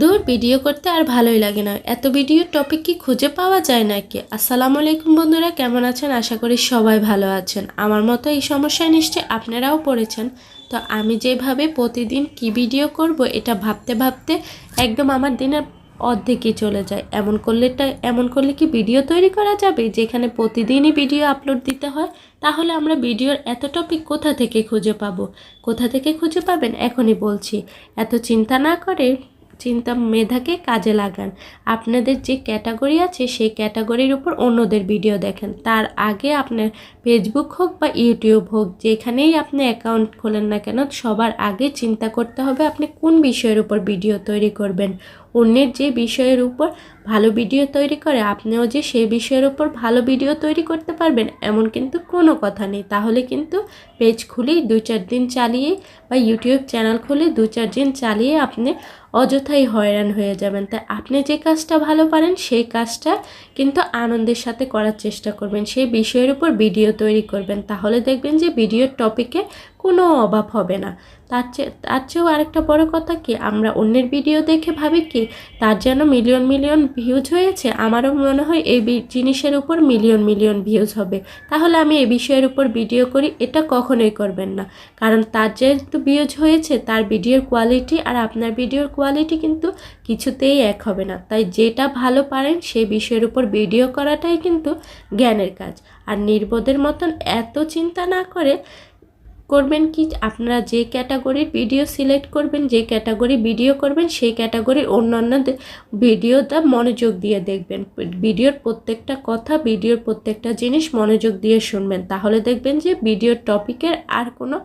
দূর ভিডিও করতে আর ভালোই লাগে না। এত ভিডিও টপিক কি খুঁজে পাওয়া যায় নাকি? আসসালামু আলাইকুম বন্ধুরা, কেমন আছেন? আশা করি সবাই ভালো আছেন। আমার মতো এই সমস্যায় নিশ্চয়ই আপনারাও পড়েছেন। তো আমি যেভাবে প্রতিদিন কি ভিডিও করব, এটা ভাবতে ভাবতে একদম আমার দিনের অর্ধেকই চলে যায়। এমন করলেটা এমন করলে কি ভিডিও তৈরি করা যাবে? যেখানে প্রতিদিনই ভিডিও আপলোড দিতে হয়, তাহলে আমরা ভিডিওর এত টপিক কোথা থেকে খুঁজে পাবো? কোথা থেকে খুঁজে পাবেন? এখনই বলছি। এত চিন্তা না করে চিন্তা মেধাকে কাজে লাগান। আপনাদের যে ক্যাটাগরি আছে, সেই ক্যাটাগরির উপর অন্যদের ভিডিও দেখেন। তার আগে আপনার ফেসবুক হোক বা ইউটিউব হোক, যেখানেই আপনি অ্যাকাউন্ট খোলেন না কেন, সবার আগে চিন্তা করতে হবে আপনি কোন বিষয়ের উপর ভিডিও তৈরি করবেন। অন্যের যে বিষয়ের উপর ভালো ভিডিও তৈরি করে, আপনিও যে সেই বিষয়ের উপর ভালো ভিডিও তৈরি করতে পারবেন, এমন কিন্তু কোনো কথা নেই। তাহলে কিন্তু পেজ খুলেই দু চার দিন চালিয়ে বা ইউটিউব চ্যানেল খুলে দু চার দিন চালিয়ে আপনি অযথাই হয়রান হয়ে যাবেন। তাই আপনি যে কাজটা ভালো পারেন, সেই কাজটা কিন্তু আনন্দের সাথে করার চেষ্টা করবেন। সেই বিষয়ের উপর ভিডিও তৈরি করবেন। তাহলে দেখবেন যে ভিডিওর টপিকে কোনো অভাব হবে না। তার চেয়ে তার চেয়েও আরেকটা বড় কথা কি, আমরা অন্যের ভিডিও দেখে ভাবি কি, তার যেন মিলিয়ন মিলিয়ন ভিউজ হয়েছে, আমারও মনে হয় এই জিনিসের উপর মিলিয়ন মিলিয়ন ভিউজ হবে। তাহলে আমি এই বিষয়ের উপর ভিডিও করি, এটা কখনোই করবেন না। কারণ তার যেহেতু ভিউজ হয়েছে, তার ভিডিওর কোয়ালিটি আর আপনার ভিডিওর কোয়ালিটি কিন্তু কিছুতেই এক হবে না। তাই যেটা ভালো পারেন, সেই বিষয়ের উপর ভিডিও করাটাই কিন্তু জ্ঞানের কাজ। আর নির্বোধের মতন এত চিন্তা না করে করবেন কি? আপনারা যে ক্যাটাগরির ভিডিও সিলেক্ট করবেন, যে ক্যাটাগরি ভিডিও করবেন, সেই ক্যাটাগরির অন্যান্য ভিডিওটা মনোযোগ দিয়ে দেখবেন। ভিডিওর প্রত্যেকটা কথা ভিডিওর প্রত্যেকটা জিনিস মনোযোগ দিয়ে শুনবেন। তাহলে দেখবেন যে ভিডিওর টপিকের আর কোনো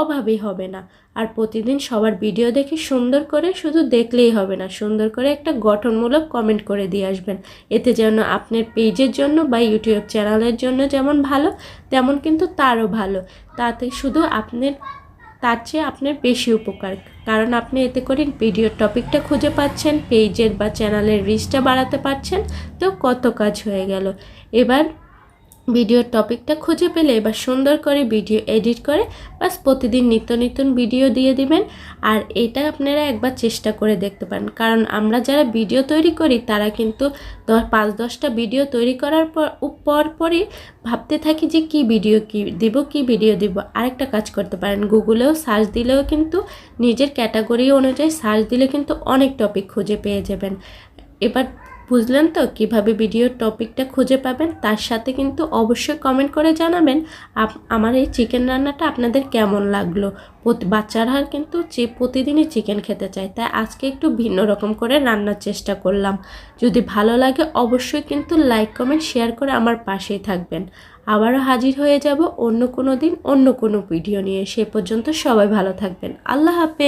অভাবই হবে না। আর প্রতিদিন সবার ভিডিও দেখে সুন্দর করে শুধু দেখলেই হবে না, সুন্দর করে একটা গঠনমূলক কমেন্ট করে দিয়ে আসবেন। এতে যেন আপনার পেজের জন্য বা ইউটিউব চ্যানেলের জন্য যেমন ভালো, তেমন কিন্তু তারও ভালো। তাতে শুধু আপনার, তার চেয়ে আপনার বেশি উপকার। কারণ আপনি এতে করে ভিডিওর টপিকটা খুঁজে পাচ্ছেন, পেজের বা চ্যানেলের রিচটা বাড়াতে পারছেন, তো কত কাজ হয়ে গেল। এবার ভিডিওর টপিকটা খুঁজে পেলে এবার সুন্দর করে ভিডিও এডিট করে বাস প্রতিদিন নিত্য নতুন ভিডিও দিয়ে দিবেন। আর এটা আপনারা একবার চেষ্টা করে দেখতে পারেন। কারণ আমরা যারা ভিডিও তৈরি করি, তারা কিন্তু পাঁচ, দশটা ভিডিও তৈরি করার পর পরই ভাবতে থাকি যে কি ভিডিও কি দিব, কি ভিডিও দিব। আরেকটা কাজ করতে পারেন। গুগলেও সার্চ দিলেও কিন্তু নিজের ক্যাটাগরি অনুযায়ী সার্চ দিলে কিন্তু অনেক টপিক খুঁজে পেয়ে যাবেন। এবার বুঝলেন তো কীভাবে ভিডিওর টপিকটা খুঁজে পাবেন? তার সাথে কিন্তু অবশ্যই কমেন্ট করে জানাবেন আমার এই চিকেন রান্নাটা আপনাদের কেমন লাগল? বাচ্চারা কিন্তু যে প্রতিদিনই চিকেন খেতে চায়। তাই আজকে একটু ভিন্ন রকম করে রান্নার চেষ্টা করলাম। যদি ভালো লাগে অবশ্যই কিন্তু লাইক কমেন্ট শেয়ার করে আমার পাশেই থাকবেন। আবারও হাজির হয়ে যাব অন্য কোনো দিন অন্য কোনো ভিডিও নিয়ে। সে পর্যন্ত সবাই ভালো থাকবেন। আল্লাহ হাফেজ।